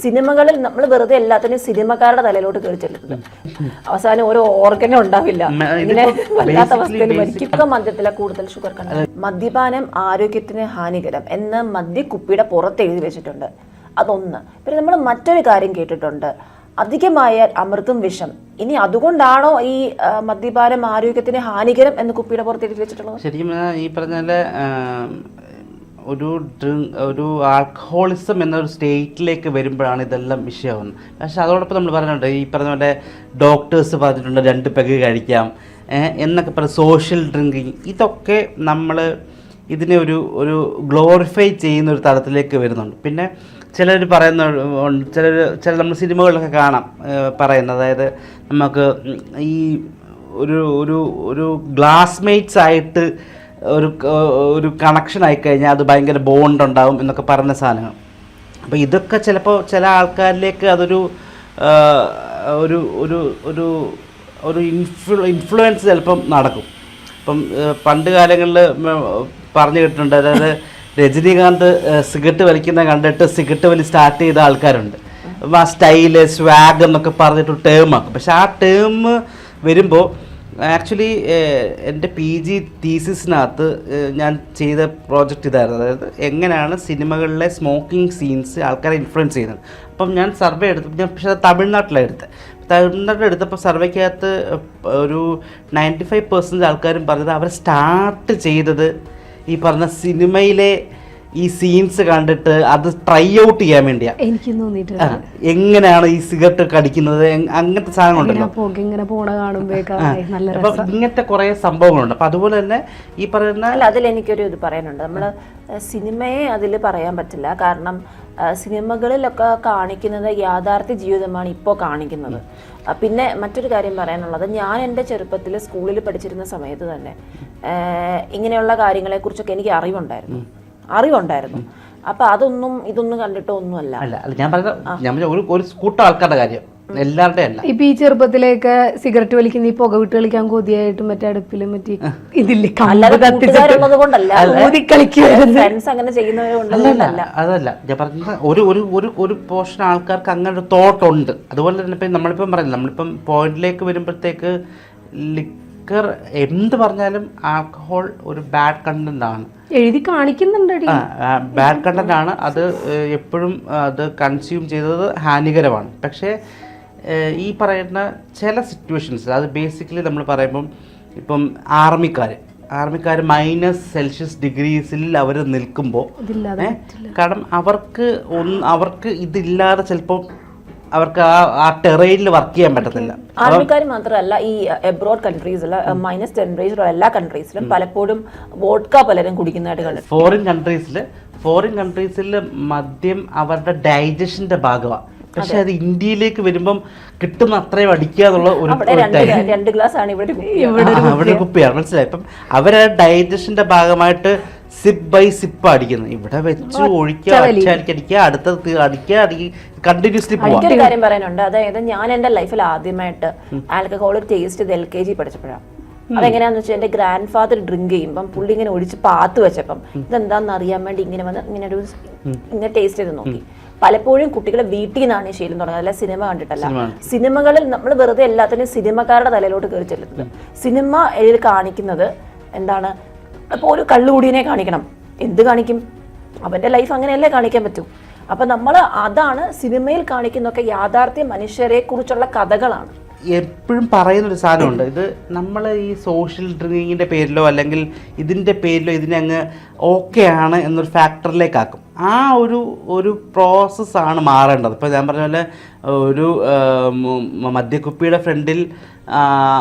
സിനിമകളിൽ നമ്മൾ വെറുതെ എല്ലാത്തിനും സിനിമക്കാരുടെ തലയിലോട്ട് കയറി ചെല്ലുന്നത്. അവസാനം ഓരോ ഓർഗനും ഉണ്ടാവില്ല. ഇങ്ങനെ വല്ലാത്ത അവസ്ഥയിൽ മരിക്കും മദ്യത്തിലെ കൂടുതൽ ഷുഗർ കണ്ടന്റ് മദ്യപാനം ആരോഗ്യത്തിന് ഹാനികരം എന്ന് മദ്യക്കുപ്പിയുടെ പുറത്ത് എഴുതി വെച്ചിട്ടുണ്ട്. അതൊന്ന്. പിന്നെ നമ്മൾ മറ്റൊരു കാര്യം കേട്ടിട്ടുണ്ട്. അധികമായാൽ അമൃതും വിഷം. ഇനി അതുകൊണ്ടാണോ ഈ മദ്യപാനം ആരോഗ്യത്തിന് ഹാനികരം എന്ന് കുപ്പിയുടെ പുറത്ത് എഴുതി വെച്ചിട്ടുള്ളത്? ശരിക്കും ഈ പറഞ്ഞ പോലെ ആം, ഒരു ഡ്രിങ്ക് ഒരു ആൽക്കഹോളിസം എന്നൊരു സ്റ്റേറ്റിലേക്ക് വരുമ്പോഴാണ് ഇതെല്ലാം വിഷയമാവുന്നത്. പക്ഷെ അതോടൊപ്പം നമ്മൾ പറഞ്ഞിട്ടുണ്ട് ഈ പറഞ്ഞ പോലെ ഡോക്ടേഴ്സ് പറഞ്ഞിട്ടുണ്ട് രണ്ട് പെഗ് കഴിക്കാം എന്നൊക്കെ പറഞ്ഞ സോഷ്യൽ ഡ്രിങ്കിങ് ഇതൊക്കെ നമ്മൾ ഇതിനെ ഒരു ഒരു ഗ്ലോറിഫൈ ചെയ്യുന്ന ഒരു തലത്തിലേക്ക് വരുന്നുണ്ട്. പിന്നെ ചിലർ പറയുന്ന ചിലർ ചില നമ്മൾ സിനിമകളിലൊക്കെ കാണാം പറയുന്നത്. അതായത് നമുക്ക് ഈ ഒരു ഒരു ഒരു ഗ്ലാസ്മേറ്റ്സ് ആയിട്ട് ഒരു ഒരു കണക്ഷൻ ആയിക്കഴിഞ്ഞാൽ അത് ഭയങ്കര ബോണ്ട് ഉണ്ടാവും എന്നൊക്കെ പറഞ്ഞ സാധനങ്ങൾ. അപ്പോൾ ഇതൊക്കെ ചിലപ്പോൾ ചില ആൾക്കാരിലേക്ക് അതൊരു ഒരു ഒരു ഒരു ഒരു ഇൻഫ്ലു ഇൻഫ്ലുവൻസ് ചിലപ്പം നടക്കും. ഇപ്പം പണ്ട് കാലങ്ങളിൽ പറഞ്ഞു കേട്ടിട്ടുണ്ട്. അതായത് രജനീകാന്ത് സിഗരറ്റ് വലിക്കുന്ന കണ്ടിട്ട് സിഗരറ്റ് വലി സ്റ്റാർട്ട് ചെയ്ത ആൾക്കാരുണ്ട്. അപ്പം ആ സ്റ്റൈൽ സ്വാഗ് എന്നൊക്കെ പറഞ്ഞിട്ട് ടേം ആക്കും. പക്ഷെ ആ ടേം വരുമ്പോൾ ആക്ച്വലി എന്റെ പി ജി തീസിസിനകത്ത് ഞാൻ ചെയ്ത പ്രോജക്റ്റ് ഇതായിരുന്നു. അതായത് എങ്ങനെയാണ് സിനിമകളിലെ സ്മോക്കിംഗ് സീൻസ് ആൾക്കാരെ ഇൻഫ്ലുവൻസ് ചെയ്യുന്നത്. അപ്പം ഞാൻ സർവേ എടുത്തു ഞാൻ പക്ഷേ എടുത്തത്. തമിഴ്നാട്ടിൽ എടുത്തപ്പോൾ സർവേക്കകത്ത് ഒരു നയന്റി ഫൈവ് പെർസെന്റ് ആൾക്കാരും പറഞ്ഞത് അവർ സ്റ്റാർട്ട് ചെയ്തത് ഈ പറഞ്ഞ സിനിമയിലെ ഈ സീൻസ് കണ്ടിട്ട് അത് ട്രൈ ഔട്ട് ചെയ്യാൻ വേണ്ടിയാ. എനിക്ക് എങ്ങനെയാണ് ഈ സിഗരറ്റ് കടിക്കുന്നത് അങ്ങനത്തെ സാധനങ്ങളുണ്ടല്ലോ. ഇങ്ങനെ പോണ കാണുമ്പോഴേക്കാ ഇങ്ങനത്തെ കുറെ സംഭവങ്ങളുണ്ട്. അപ്പൊ അതുപോലെ തന്നെ ഈ പറയുന്ന അല്ല അതിൽ എനിക്കൊരു ഇത് പറയാനുണ്ട്. നമ്മൾ സിനിമയെ അതിൽ പറയാൻ പറ്റില്ല. കാരണം സിനിമകളിലൊക്കെ കാണിക്കുന്നത് യാഥാർത്ഥ്യ ജീവിതമാണ് ഇപ്പോൾ കാണിക്കുന്നത്. പിന്നെ മറ്റൊരു കാര്യം പറയാനുള്ളത്. ഞാൻ എന്റെ ചെറുപ്പത്തിൽ സ്കൂളിൽ പഠിച്ചിരുന്ന സമയത്ത് തന്നെ ഇങ്ങനെയുള്ള കാര്യങ്ങളെക്കുറിച്ചൊക്കെ എനിക്ക് അറിവുണ്ടായിരുന്നു. അറിവുണ്ടായിരുന്നു. അപ്പൊ അതൊന്നും ഇതൊന്നും കണ്ടിട്ടോ ഒന്നുമല്ല അല്ല അല്ല ഞാൻ പറഞ്ഞ ഞാൻ പറഞ്ഞ ഒരു ഒരു കൂട്ടം ആൾക്കാരുടെ കാര്യം. എല്ലാവരുടെയും അല്ല. ഇപ്പൊ ഈ ചെറുപ്പത്തിലേക്ക് സിഗരറ്റ് വലിക്കുന്ന ഈ പുക വിട്ട് കളിക്കാൻ കൊതിയായിട്ട് മറ്റേ അടുപ്പിലും മറ്റേ ഇതില്ലേ അങ്ങനെ അതല്ല. ഞാൻ പറഞ്ഞ ഒരു ഒരു ഒരു ഒരു പോർഷൻ ആൾക്കാർക്ക് അങ്ങനെ ഒരു തോട്ടുണ്ട് അതുപോലെ തന്നെ ഇപ്പം നമ്മളിപ്പം പറയുന്നത് നമ്മളിപ്പം പോയിന്റിലേക്ക് വരുമ്പോഴത്തേക്ക് ലിക്കർ എന്ത് പറഞ്ഞാലും ആൽക്കഹോൾ ഒരു ബാഡ് കണ്ടന്റ് ആണ് എഴുതി കാണിക്കുന്നുണ്ട് ബാഡ് കണ്ടന്റ് ആണ് അത് എപ്പോഴും അത് കൺസ്യൂം ചെയ്തത് ഹാനികരമാണ്. പക്ഷേ ഈ പറയുന്ന ചില സിറ്റുവേഷൻസ് അത് ബേസിക്കലി നമ്മൾ പറയുമ്പം ഇപ്പം ആർമിക്കാർ ആർമിക്കാർ മൈനസ് സെൽഷ്യസ് ഡിഗ്രീസിൽ അവർ നിൽക്കുമ്പോൾ കാരണം അവർക്ക് ഒന്ന് അവർക്ക് ഇതില്ലാതെ ചിലപ്പോൾ അവർക്ക് ആ ആ ടെറൈനിൽ വർക്ക് ചെയ്യാൻ പറ്റത്തില്ല. ആർമിക്കാർ മാത്രമല്ല ഈ എബ്രോഡ് കൺട്രീസിൽ മൈനസ് ടെമ്പറേച്ചർ എല്ലാ കൺട്രീസിലും പലപ്പോഴും വോഡ്ക പലരും കുടിക്കുന്നതായിട്ട് കണ്ടു ഫോറിൻ കൺട്രീസിൽ ഫോറിൻ കൺട്രീസിൽ മദ്യം അവരുടെ ഡൈജഷന്റെ ഭാഗമാണ് പക്ഷെ അത് ഇന്ത്യയിലേക്ക് വരുമ്പം കിട്ടുന്ന അത്രയും അടിക്കുക എന്നുള്ള ഒരു രണ്ട് ഗ്ലാസ് ആണ് ഇവിടെ ഇവിടെ കുപ്പിയാണ് മനസ്സിലായി? ഇപ്പം അവരെ ഡൈജഷന്റെ ഭാഗമായിട്ട് സിപ്പ് ബൈ സിപ്പ് അടിക്കുന്നത് ഇവിടെ വെച്ച് ഒഴിക്കുക അടിക്കുക അടുത്തത് തി- അടിക്കുക അടിക്കുക കണ്ടിന്യൂസ്ലി എനിക്കൊരു കാര്യം പറയാനുണ്ട്. അതായത് ഞാൻ എന്റെ ലൈഫിൽ ആദ്യമായിട്ട് ആൽക്കഹോൾ ടേസ്റ്റ് ഇത് എൽ കെ ജി പഠിച്ചപ്പോഴാണ്. അതെങ്ങനെയാന്ന് വെച്ചാൽ എന്റെ ഗ്രാൻഡ് ഫാദർ ഡ്രിങ്ക് ചെയ്യുമ്പം പുള്ളി ഇങ്ങനെ ഒഴിച്ച് പാത്ത് വെച്ചപ്പം ഇതെന്താണെന്ന് അറിയാൻ വേണ്ടി ഇങ്ങനെ വന്ന് ഇങ്ങനെ ഒരു ഇങ്ങനെ ടേസ്റ്റ് ചെയ്ത് നോക്കി. പലപ്പോഴും കുട്ടികളെ വീട്ടിൽ നിന്നാണ് ഈ ശീലം തുടങ്ങുന്നത്. അല്ല സിനിമ കണ്ടിട്ടല്ല. സിനിമകളിൽ നമ്മൾ വെറുതെ എല്ലാത്തിനും സിനിമക്കാരുടെ തലയിലോട്ട് കയറി ചെല്ലുന്നത്. സിനിമ എഴുതി കാണിക്കുന്നത് എന്താണ്? അപ്പോൾ ഒരു കള്ളുകൂടിയനെ കാണിക്കണം. എന്ത് കാണിക്കും? അവന്റെ ലൈഫ് അങ്ങനെയല്ലേ കാണിക്കാൻ പറ്റൂ? അപ്പം നമ്മൾ അതാണ് സിനിമയിൽ കാണിക്കുന്നൊക്കെ യാഥാർത്ഥ്യ മനുഷ്യരെ കുറിച്ചുള്ള കഥകളാണ്. എപ്പോഴും പറയുന്നൊരു സാധനമുണ്ട്. ഇത് നമ്മൾ ഈ സോഷ്യൽ ഡ്രിങ്കിങ്ങിന്റെ പേരിലോ അല്ലെങ്കിൽ ഇതിന്റെ പേരിലോ ഇതിനെ അങ്ങ് ഓക്കെ ആണ് എന്നൊരു ഫാക്ടറിലേക്കാക്കും ആ ഒരു ഒരു പ്രോസസ്സാണ് മാറേണ്ടത്. ഇപ്പോൾ ഞാൻ പറഞ്ഞ പോലെ ഒരു മദ്യക്കുപ്പിയുടെ ഫ്രണ്ടിൽ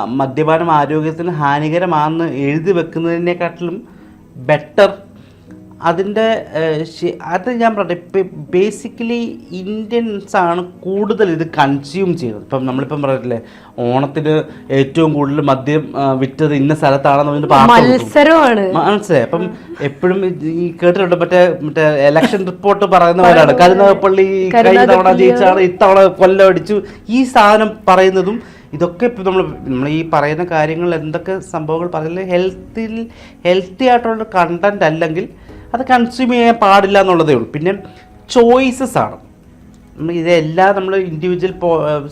മദ്യപാനം ആരോഗ്യത്തിന് ഹാനികരമാണെന്ന് എഴുതി വെക്കുന്നതിനെക്കാട്ടിലും ബെറ്റർ അതിന്റെ അത് ഞാൻ പറഞ്ഞു ഇപ്പം ബേസിക്കലി ഇന്ത്യൻസ് ആണ് കൂടുതൽ ഇത് കൺസ്യൂം ചെയ്യുന്നത്. ഇപ്പം നമ്മളിപ്പം പറഞ്ഞിട്ടില്ലേ ഓണത്തിന് ഏറ്റവും കൂടുതൽ മദ്യം വിറ്റത് ഇന്ന സ്ഥലത്താണെന്ന് പറഞ്ഞിട്ട് മത്സരമാണ്. മനസ്സിലായി? അപ്പം എപ്പോഴും ഈ കേട്ടിട്ടുണ്ട് മറ്റേ മറ്റേ എലക്ഷൻ റിപ്പോർട്ട് പറയുന്ന പോലെയാണ്. കരുനാഗപ്പള്ളി കഴിഞ്ഞ തവണ ജയിച്ചാണ് ഇത്തവണ കൊല്ലം അടിച്ചു. ഈ സാധനം പറയുന്നതും ഇതൊക്കെ ഇപ്പം നമ്മൾ നമ്മൾ ഈ പറയുന്ന കാര്യങ്ങൾ എന്തൊക്കെ സംഭവങ്ങൾ പറയുന്നത് ഹെൽത്തിൽ ഹെൽത്തി ആയിട്ടുള്ള കണ്ടന്റ് അല്ലെങ്കിൽ അത് കൺസ്യൂം ചെയ്യാൻ പാടില്ല എന്നുള്ളതേ ഉള്ളൂ. പിന്നെ ചോയ്സസ് ആണ്. ഇതെല്ലാം നമ്മൾ ഇൻഡിവിജ്വൽ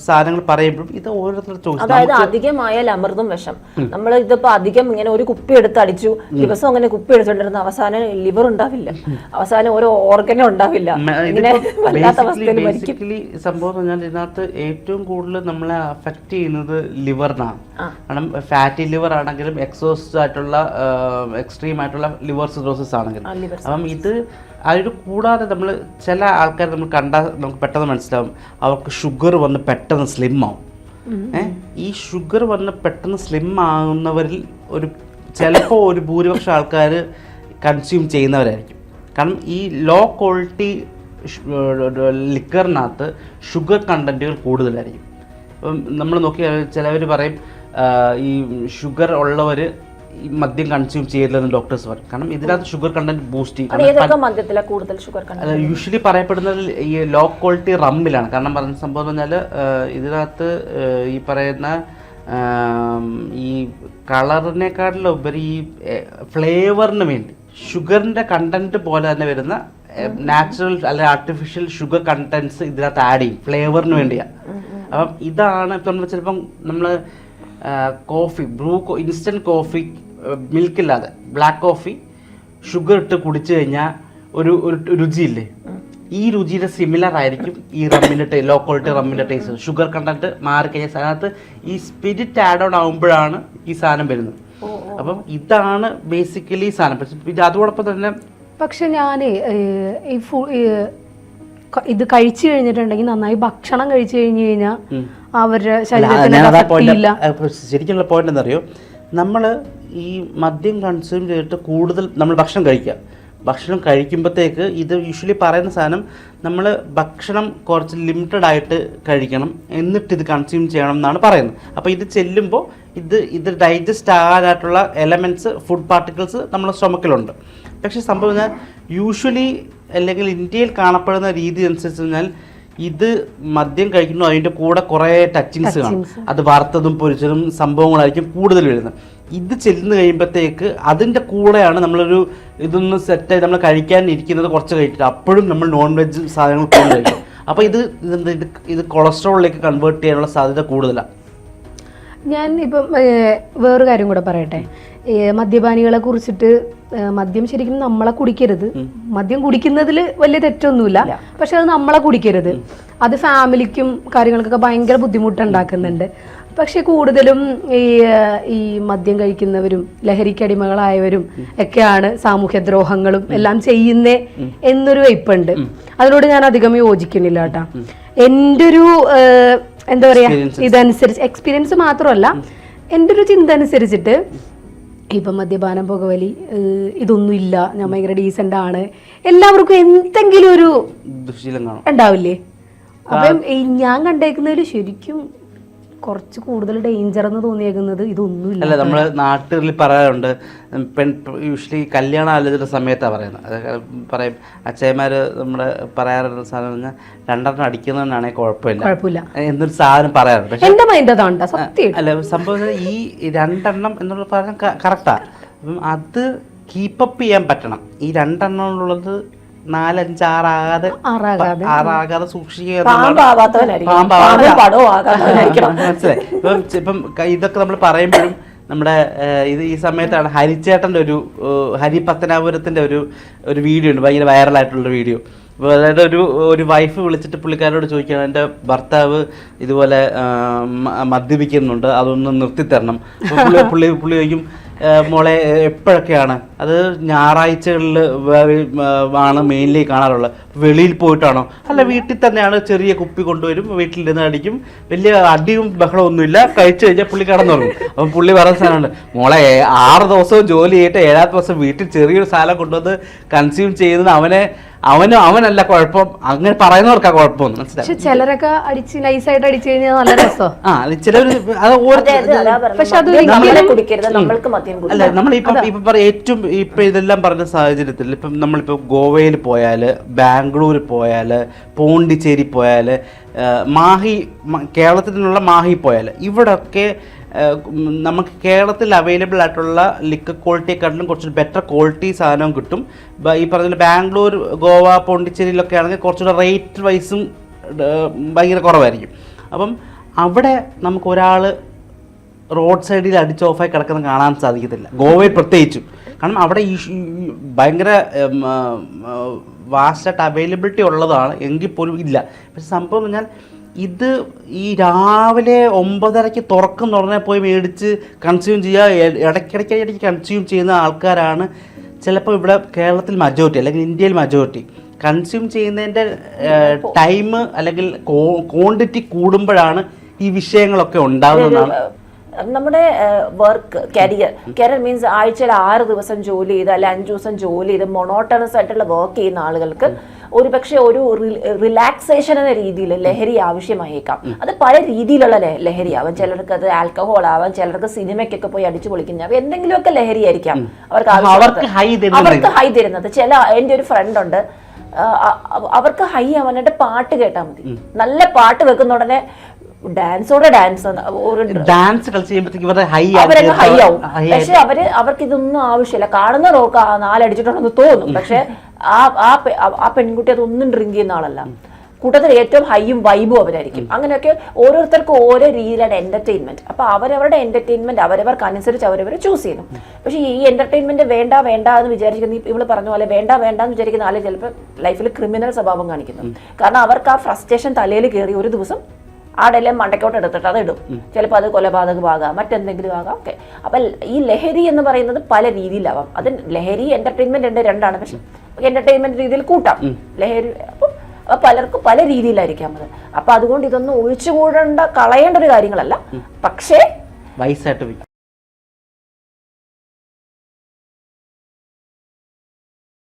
സാധനങ്ങൾ പറയുമ്പോഴും ഇത് ഓരോരുത്തർ അതായത് അധികമായാൽ അമൃതും വിഷം. നമ്മൾ ഇതിപ്പോ അധികം ഇങ്ങനെ ഒരു കുപ്പി എടുത്ത് അടിച്ചു ദിവസം അങ്ങനെ കുപ്പി എടുത്തോണ്ടിരുന്ന അവസാനം ലിവർ ഉണ്ടാവില്ല. അവസാനം ഓരോ ഓർഗനും ഉണ്ടാവില്ല. ബേസിക്കലി സംഭവം പറഞ്ഞാൽ ഇതിനകത്ത് ഏറ്റവും കൂടുതൽ നമ്മളെ അഫക്റ്റ് ചെയ്യുന്നത് ലിവറിനാണ് കാരണം ഫാറ്റി ലിവർ ആണെങ്കിലും എക്സോസ്റ്റ് ആയിട്ടുള്ള എക്സ്ട്രീം ആയിട്ടുള്ള ലിവർ സിറോസിസ് ആണെങ്കിലും. അപ്പം ഇത് അതിന് കൂടാതെ നമ്മൾ ചില ആൾക്കാർ നമ്മൾ കണ്ടാൽ നമുക്ക് പെട്ടെന്ന് മനസ്സിലാവും. അവർക്ക് ഷുഗർ വന്ന് പെട്ടെന്ന് സ്ലിം ആവും ഈ ഷുഗർ വന്ന് പെട്ടെന്ന് സ്ലിം ആകുന്നവരിൽ ഒരു ചിലപ്പോൾ ഒരു ഭൂരിപക്ഷം ആൾക്കാർ കൺസ്യൂം ചെയ്യുന്നവരായിരിക്കും. കാരണം ഈ ലോ ക്വാളിറ്റി ലിക്കറിനകത്ത് ഷുഗർ കണ്ടന്റുകൾ കൂടുതലായിരിക്കും. ഇപ്പം നമ്മൾ നോക്കിയാൽ ചിലവർ പറയും ഈ ഷുഗർ ഉള്ളവർ ഈ മദ്യം കൺസ്യൂം ചെയ്യരുതെന്ന് ഡോക്ടേഴ്സ് പറയും കാരണം ഇതിനകത്ത് ഷുഗർ കണ്ടന്റ് ബൂസ്റ്റ് ചെയ്യും. മദ്യത്തിലെ കൂടുതൽ ഷുഗർ കണ്ടന്റ് യൂഷ്വലി പറയപ്പെടുന്നത് ഈ ലോ ക്വാളിറ്റി റമ്മിലാണ് കാരണം പറഞ്ഞ സംഭവം എന്ന് പറഞ്ഞാൽ ഇതിനകത്ത് ഈ പറയുന്ന ഈ കളറിനെക്കാട്ടിലുപരി ഈ ഫ്ലേവറിന് വേണ്ടി ഷുഗറിന്റെ കണ്ടന്റ് പോലെ തന്നെ വരുന്ന നാച്ചുറൽ അല്ലെ ആർട്ടിഫിഷ്യൽ ഷുഗർ കണ്ടന്റ്സ് ഇതിനകത്ത് ആഡ് ചെയ്യും. ഫ്ലേവറിന് വേണ്ടിയാണ് അപ്പം ഇതാണ് ഇപ്പം നമ്മൾ ചിലപ്പം നമ്മൾ coffee Bru instant coffee milk ഇല്ലാതെ ബ്ലാക്ക് കോഫി ഷുഗർ ഇട്ട് കുടിച്ചു കഴിഞ്ഞാൽ ഒരു ഒരു രുചിയില്ലേ? ഈ രുചിയുടെ സിമിലർ ആയിരിക്കും ഈ റമ്മിന്റെ ടേ ലോ ക്വാളിറ്റി റമ്മിന്റെ ടേസ്റ്റ് ഷുഗർ കണ്ടന്റ് മാറിക്കഴിഞ്ഞാൽ അതിനകത്ത് ഈ സ്പിരിറ്റ് ആഡ് ഓൺ ആകുമ്പോഴാണ് ഈ സാധനം വരുന്നത്. അപ്പം ഇതാണ് ബേസിക്കലി സാധനം. ഇത് അതോടൊപ്പം തന്നെ പക്ഷെ ഞാൻ ഈ ഫു ഇത് കഴിച്ചു കഴിഞ്ഞിട്ടുണ്ടെങ്കിൽ നന്നായി ഭക്ഷണം കഴിച്ചു കഴിഞ്ഞു കഴിഞ്ഞാൽ അവരുടെ ശരീരത്തിന് ശരിക്കുള്ള പോയിന്റ് എന്തറിയോ നമ്മൾ ഈ മദ്യം കൺസ്യൂം ചെയ്തിട്ട് കൂടുതൽ നമ്മൾ ഭക്ഷണം കഴിക്കുക. ഭക്ഷണം കഴിക്കുമ്പോഴത്തേക്ക് ഇത് യൂഷ്വലി പറയുന്ന സാധനം നമ്മൾ ഭക്ഷണം കുറച്ച് ലിമിറ്റഡ് ആയിട്ട് കഴിക്കണം. എന്നിട്ട് ഇത് കൺസ്യൂം ചെയ്യണം എന്നാണ് പറയുന്നത്. അപ്പോൾ ഇത് ചെല്ലുമ്പോൾ ഇത് ഇത് ഡൈജസ്റ്റ് ആകാനായിട്ടുള്ള എലമെന്റ്സ് ഫുഡ് പാർട്ടിക്കിൾസ് നമ്മുടെ സ്റ്റൊമക്കിലുണ്ട് പക്ഷേ സംഭവം ഞാൻ യൂഷ്വലി അല്ലെങ്കിൽ ഇന്ത്യയിൽ കാണപ്പെടുന്ന രീതി അനുസരിച്ച് കഴിഞ്ഞാൽ ഇത് മദ്യം കഴിക്കുന്നു അതിന്റെ കൂടെ കുറേ ടച്ചിങ്സ് കാണും. അത് വറുത്തതും പൊരിച്ചതും സംഭവങ്ങളായിരിക്കും കൂടുതൽ വരുന്നത്. ഇത് ചെല്ലുന്ന കഴിയുമ്പോഴത്തേക്ക് അതിന്റെ കൂടെയാണ് നമ്മളൊരു ഇതൊന്ന് സെറ്റായി നമ്മൾ കഴിക്കാൻ ഇരിക്കുന്നത് കുറച്ച് കഴിച്ചിട്ട്. അപ്പോഴും നമ്മൾ നോൺ വെജ് സാധനങ്ങൾ കൂടുതൽ കഴിക്കും അപ്പോൾ ഇത് ഇത് കൊളസ്ട്രോളിലേക്ക് കൺവേർട്ട് ചെയ്യാനുള്ള സാധ്യത കൂടുതലാണ് ഞാൻ ഇപ്പം വേറൊരു കാര്യം കൂടെ പറയട്ടെ. മദ്യപാനികളെ കുറിച്ചിട്ട് മദ്യം ശരിക്കും നമ്മളെ കുടിക്കരുത്. മദ്യം കുടിക്കുന്നതിൽ വലിയ തെറ്റൊന്നുമില്ല. പക്ഷെ അത് നമ്മളെ കുടിക്കരുത്. അത് ഫാമിലിക്കും കാര്യങ്ങൾക്കൊക്കെ ഭയങ്കര ബുദ്ധിമുട്ടുണ്ടാക്കുന്നുണ്ട്. പക്ഷെ കൂടുതലും ഈ ഈ മദ്യം കഴിക്കുന്നവരും ലഹരിക്കടിമകളായവരും ഒക്കെയാണ് സാമൂഹ്യ ദ്രോഹങ്ങളും എല്ലാം ചെയ്യുന്നേ എന്നൊരു വയ്പുണ്ട് അതിനോട് ഞാൻ അധികം യോജിക്കുന്നില്ല കേട്ടാ. എന്റെ ഒരു എന്താ പറയാ ഇതനുസരിച്ച് എക്സ്പീരിയൻസ് മാത്രമല്ല എന്റെ ഒരു ചിന്ത അനുസരിച്ചിട്ട് ഇപ്പം മദ്യപാനം പുകവലി ഇതൊന്നും ഇല്ല. ഞാൻ ഭയങ്കര ഡീസന്റ് ആണ്. എല്ലാവർക്കും എന്തെങ്കിലും ഒരു ഉണ്ടാവില്ലേ? അപ്പം ഞാൻ കണ്ടേക്കുന്നതിൽ ശരിക്കും കുറച്ച് കൂടുതൽ ഡേഞ്ചർ എന്ന് തോന്നിയേക്കുന്നത് ഇതൊന്നുമില്ല. അല്ല നമ്മൾ നാട്ടിൽ പറയാറുണ്ട് പെൺ യൂഷ്വലി കല്യാണം ആലോചിക്കുന്ന സമയത്താണ് പറയുന്നത്. അത് പറയും അച്ഛന്മാർ നമ്മുടെ പറയാറുള്ള സാധനം പറഞ്ഞാൽ രണ്ടെണ്ണം അടിക്കുന്നതാണെങ്കിൽ കുഴപ്പമില്ല. കുഴപ്പമില്ല. എന്നൊരു സാധനം പറയാറുണ്ട്. പക്ഷെ മൈൻഡ് അതാണ് സത്യം. അല്ല സംഭവം ഈ രണ്ടെണ്ണം എന്നുള്ള പറഞ്ഞാൽ കറക്റ്റാണ് അപ്പം അത് കീപ്പപ്പ് ചെയ്യാൻ പറ്റണം. ഈ രണ്ടെണ്ണം ഉള്ളത് നാലഞ്ചാറാകാതെ ആറാകാതെ. ആറാകാതെ സൂക്ഷിക്കുക മനസ്സിലായി. ഇപ്പം ഇതൊക്കെ നമ്മൾ പറയുമ്പോഴും നമ്മുടെ ഇത് ഈ സമയത്താണ് ഹരിച്ചേട്ടന്റെ ഒരു ഹരിപത്തനാപുരത്തിന്റെ ഹരി പത്തനാപുരത്തിന്റെ ഒരു ഒരു വീഡിയോ ഉണ്ട്. ഭയങ്കര വൈറലായിട്ടുള്ള വീഡിയോ. അപ്പോൾ അതായത് ഒരു ഒരു വൈഫ് വിളിച്ചിട്ട് പുള്ളിക്കാരോട് ചോദിക്കുകയാണ് എന്റെ ഭർത്താവ് ഇതുപോലെ മദ്യപിക്കുന്നുണ്ട്. അതൊന്ന് നിർത്തിത്തരണം. പുള്ളി പുള്ളി പുള്ളി ചോദിക്കും "ഏ, മോളെ എപ്പോഴൊക്കെയാണ്? അത് ഞായറാഴ്ചകളിൽ ആണ് മെയിൻലി കാണാറുള്ളത്. വെളിയിൽ പോയിട്ടാണോ? അല്ല വീട്ടിൽ തന്നെയാണ് ചെറിയ കുപ്പി കൊണ്ടുവരും വീട്ടിലിരുന്ന് അടിക്കും. വലിയ അടിയും ബഹളം ഒന്നുമില്ല. കഴിച്ചു കഴിഞ്ഞാൽ പുള്ളി കടന്നുറങ്ങും. അപ്പം പുള്ളി പറയുന്ന സാധനമുണ്ട് മോളെ ആറ് ദിവസവും ജോലി ചെയ്തിട്ട് ഏഴാമത്തെ ദിവസം വീട്ടിൽ ചെറിയൊരു സാധനം കൊണ്ടുവന്ന് കൺസ്യൂം ചെയ്യുന്നത് അവനെ അവന് അവനല്ല കുഴപ്പം. അങ്ങനെ പറയുന്നവർക്കാ കുഴപ്പമൊന്നും മനസ്സിലായി? ചിലരൊക്കെ അടിച്ച് നൈസായിട്ട് അടിച്ചു കഴിഞ്ഞാൽ നല്ല രസോ. ആ അത് ഓരോ അതെ, അതെ, അതാ പറഞ്ഞത്. പക്ഷെ അത് മദ്യം നമ്മളെ കുടിക്കരുത് നമ്മൾക്ക് മദ്യം കുടിക്കാം അല്ല നമ്മളിപ്പം ഇപ്പം പറയാം ഏറ്റവും ഇപ്പം ഇതെല്ലാം പറഞ്ഞ സാഹചര്യത്തിൽ ഇപ്പം നമ്മളിപ്പോൾ ഗോവയിൽ പോയാൽ ബാംഗ്ലൂർ പോയാൽ പോണ്ടിച്ചേരി പോയാൽ മാഹി മ- കേരളത്തിൽ നിന്നുള്ള മാഹി പോയാൽ ഇവിടൊക്കെ നമുക്ക് കേരളത്തിൽ അവൈലബിൾ ആയിട്ടുള്ള ലിക്വിഡ് ക്വാളിറ്റിയെക്കാട്ടിലും കുറച്ച് ബെറ്റർ ക്വാളിറ്റി സാധനവും കിട്ടും. ഈ പറഞ്ഞ ബാംഗ്ലൂർ ഗോവ പോണ്ടിച്ചേരിയിലൊക്കെ ആണെങ്കിൽ കുറച്ചുകൂടെ റേറ്റ് വൈസും ഭയങ്കര കുറവായിരിക്കും. അപ്പം അവിടെ നമുക്ക് ഒരാൾ റോഡ് സൈഡിൽ അടിച്ച് ഓഫായി കിടക്കുന്നത് കാണാൻ സാധിക്കത്തില്ല. ഗോവയിൽ പ്രത്യേകിച്ചും. കാരണം അവിടെ ഈ ഭയങ്കര വാസ്റ്റായിട്ട് അവൈലബിലിറ്റി ഉള്ളതാണ്. എങ്കിൽ പോലും ഇല്ല. പക്ഷെ സംഭവം പറഞ്ഞാൽ ഇത് ഈ രാവിലെ ഒമ്പതരയ്ക്ക് തുറക്കും തുറന്നെ പോയി മേടിച്ച് കൺസ്യൂം ചെയ്യുക ഇടയ്ക്കിടയ്ക്ക് ഇടയ്ക്ക് കൺസ്യൂം ചെയ്യുന്ന ആൾക്കാരാണ്. ചിലപ്പോൾ ഇവിടെ കേരളത്തിൽ മജോറിറ്റി അല്ലെങ്കിൽ ഇന്ത്യയിൽ മജോറിറ്റി കൺസ്യൂം ചെയ്യുന്നതിന്റെ ടൈം അല്ലെങ്കിൽ ക്വാണ്ടിറ്റി കൂടുമ്പോഴാണ് ഈ വിഷയങ്ങളൊക്കെ ഉണ്ടാകുന്നതാണ് നമ്മുടെ വർക്ക് കരിയർ കരിയർ മീൻസ് ആഴ്ചയിൽ ആറ് ദിവസം ജോലി ചെയ്ത് അല്ലെ അഞ്ചു ദിവസം ജോലി ചെയ്ത് മൊണോട്ടണസ് ആയിട്ടുള്ള വർക്ക് ചെയ്യുന്ന ആളുകൾക്ക് ഒരുപക്ഷെ ഒരു റിലാക്സേഷൻ എന്ന രീതിയിൽ ലഹരി ആവശ്യമായേക്കാം. അത് പല രീതിയിലുള്ള ലഹരി ആവാം ചിലർക്ക് അത് ആൽക്കഹോൾ ആവാം. ചിലർക്ക് സിനിമയ്ക്കൊക്കെ പോയി അടിച്ചു പൊളിക്കുന്ന എന്തെങ്കിലുമൊക്കെ ലഹരി ആയിരിക്കാം അവർക്ക് അവർക്ക് ഹൈ തരുന്നത്. ചില എന്റെ ഒരു ഫ്രണ്ട് ഉണ്ട്. അവർക്ക് ഹൈ ആവാനായിട്ട് പാട്ട് കേട്ടാൽ മതി. നല്ല പാട്ട് വെക്കുന്ന ഉടനെ ഡാൻസോടെ ഡാൻസ് ഡാൻസ് കളിച്ച് കഴിയുമ്പോഴത്തേക്ക് ഇവരുടെ ഹൈ അവരങ്ങ് ഹൈ ആവും. പക്ഷെ അവർ അവർക്ക് ഇതൊന്നും ആവശ്യമില്ല കാണുന്ന റോക്ക് നാലടിച്ചിട്ടുണ്ടെന്ന് തോന്നും. പക്ഷെ ആ ആ പെൺകുട്ടി അതൊന്നും ഡ്രിങ്ക് ചെയ്യുന്ന ആളല്ല. കൂട്ടത്തിൽ ഏറ്റവും ഹൈയും വൈബും അവരായിരിക്കും. അങ്ങനെയൊക്കെ ഓരോരുത്തർക്കും ഓരോ രീതിയിലാണ് എന്റർടൈൻമെന്റ് അപ്പൊ അവരവരുടെ എന്റർടൈൻമെന്റ് അവരവർക്ക് അനുസരിച്ച് അവരവർ ചൂസ് ചെയ്യുന്നു പക്ഷേ ഈ എന്റർടൈൻമെന്റ് വേണ്ട വേണ്ട എന്ന് വിചാരിക്കുന്ന ഇവൾ പറഞ്ഞ പോലെ വേണ്ട വേണ്ട എന്ന് വിചാരിക്കുന്ന ആളെ ചിലപ്പോൾ ലൈഫിൽ ക്രിമിനൽ സ്വഭാവം കാണിക്കുന്നു. കാരണം അവർക്ക് ആ ഫ്രസ്ട്രേഷൻ തലയിൽ കയറി ഒരു ദിവസം ആടെല്ലാം മണ്ടക്കോട്ട് എടുത്തിട്ട് അത് ഇടും. ചിലപ്പോൾ അത് കൊലപാതകമാകാം മറ്റെന്തെങ്കിലും ആകാം. ഓക്കെ. അപ്പം ഈ ലഹരി എന്ന് പറയുന്നത് പല രീതിയിലാവാം. അത് ലഹരി എന്റർടൈൻമെന്റ് ഉണ്ട് രണ്ടാണ്. പക്ഷെ എന്റർടൈൻമെന്റ് രീതിയിൽ കൂട്ടാം. ലഹരി അപ്പം അത് പലർക്കും പല രീതിയിലായിരിക്കാം അത്. അപ്പൊ അതുകൊണ്ട് ഇതൊന്നും ഒഴിച്ചുകൂടേണ്ട കളയേണ്ട ഒരു കാര്യങ്ങളല്ല. പക്ഷേ വയസ്സായിട്ട്